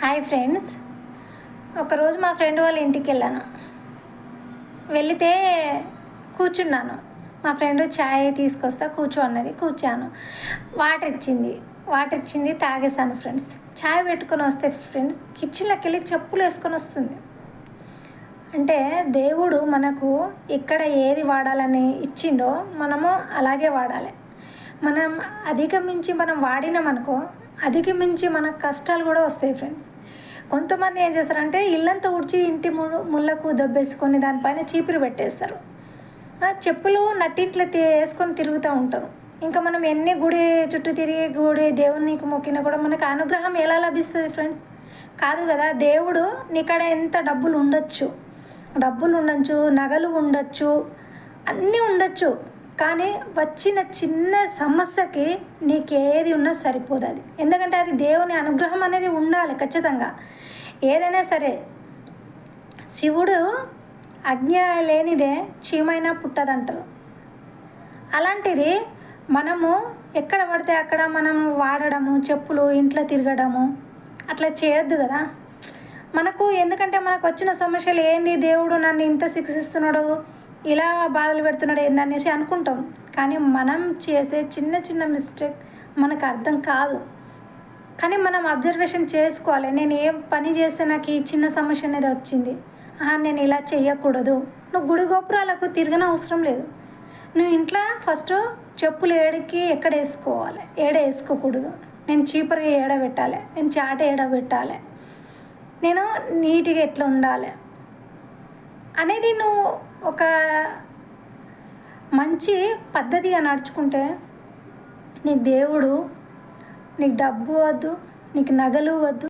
Hi friends. ఒకరోజు మా friend వాళ్ళ ఇంటికి వెళ్ళాను. వెళితే కూర్చున్నాను. మా ఫ్రెండ్ ఛాయ్ తీసుకొస్తా కూర్చో అన్నది. కూర్చాను. వాటర్ ఇచ్చింది. వాటర్ ఇచ్చింది తాగేశాను ఫ్రెండ్స్. ఛాయ్ పెట్టుకొని వస్తే ఫ్రెండ్స్ కిచెన్లోకి వెళ్ళి చెప్పులు వేసుకొని వస్తుంది. అంటే దేవుడు మనకు ఎక్కడ ఏది వాడాలని ఇచ్చిండో మనము అలాగే వాడాలి. మనం అధిగమించి మనం వాడినామనుకో అధిగమించి మనకు కష్టాలు కూడా వస్తాయి ఫ్రెండ్స్ కొంతమంది ఏం చేస్తారంటే ఇల్లంతా ఉడిచి ఇంటి ము- ముళ్ళకు దబ్బేసుకొని దానిపైన చీపురు పెట్టేస్తారు. ఆ చెప్పులు నట్టింట్లో వేసుకొని తిరుగుతూ ఉంటారు. ఇంకా మనం ఎన్ని గుడి చుట్టూ తిరిగి గుడి దేవునికి మొక్కినా కూడా మనకు అనుగ్రహం ఎలా లభిస్తుంది ఫ్రెండ్స్ కాదు కదా దేవుడు నీకడ ఎంత డబ్బులు ఉండొచ్చు? డబ్బులు ఉండొచ్చు నగలు ఉండొచ్చు అన్నీ ఉండొచ్చు. కానీ వచ్చిన చిన్న సమస్యకి నీకు ఏది ఉన్నా సరిపోదు అది. ఎందుకంటే అది దేవుని అనుగ్రహం అనేది ఉండాలి ఖచ్చితంగా. ఏదైనా సరే శివుడు అజ్ఞ లేనిదే చీమైనా పుట్టదంటారు. అలాంటిది మనము ఎక్కడ పడితే అక్కడ మనం వాడడము చెప్పులు ఇంట్లో తిరగడము అట్లా చేయొద్దు కదా. మనకు ఎందుకంటే మనకు వచ్చిన సమస్యలు ఏంది? దేవుడు నన్ను ఇంత శిక్షిస్తున్నాడు. ఇలా బాధలు పెడుతున్నాడు ఏందనేసి అనుకుంటాం. కానీ మనం చేసే చిన్న చిన్న మిస్టేక్ మనకు అర్థం కాదు. కానీ మనం అబ్జర్వేషన్ చేసుకోవాలి. నేను ఏ పని చేస్తే నాకు ఈ చిన్న సమస్య అనేది వచ్చింది? నేను ఇలా చేయకూడదు. నువ్వు గుడి గోపురాలకు తిరగన అవసరం లేదు. నువ్వు ఇంట్లో ఫస్ట్ చెప్పులు ఏడికి ఎక్కడ వేసుకోవాలి? ఏడ వేసుకోకూడదు? నేను చీపర్గా ఏడ పెట్టాలి? నేను చాట ఏడ పెట్టాలి? నేను నీట్గా ఎట్లా ఉండాలి? అనేది నువ్వు ఒక మంచి పద్ధతిగా నడుచుకుంటే నీకు దేవుడు నీకు డబ్బు వద్దు నీకు నగలు వద్దు.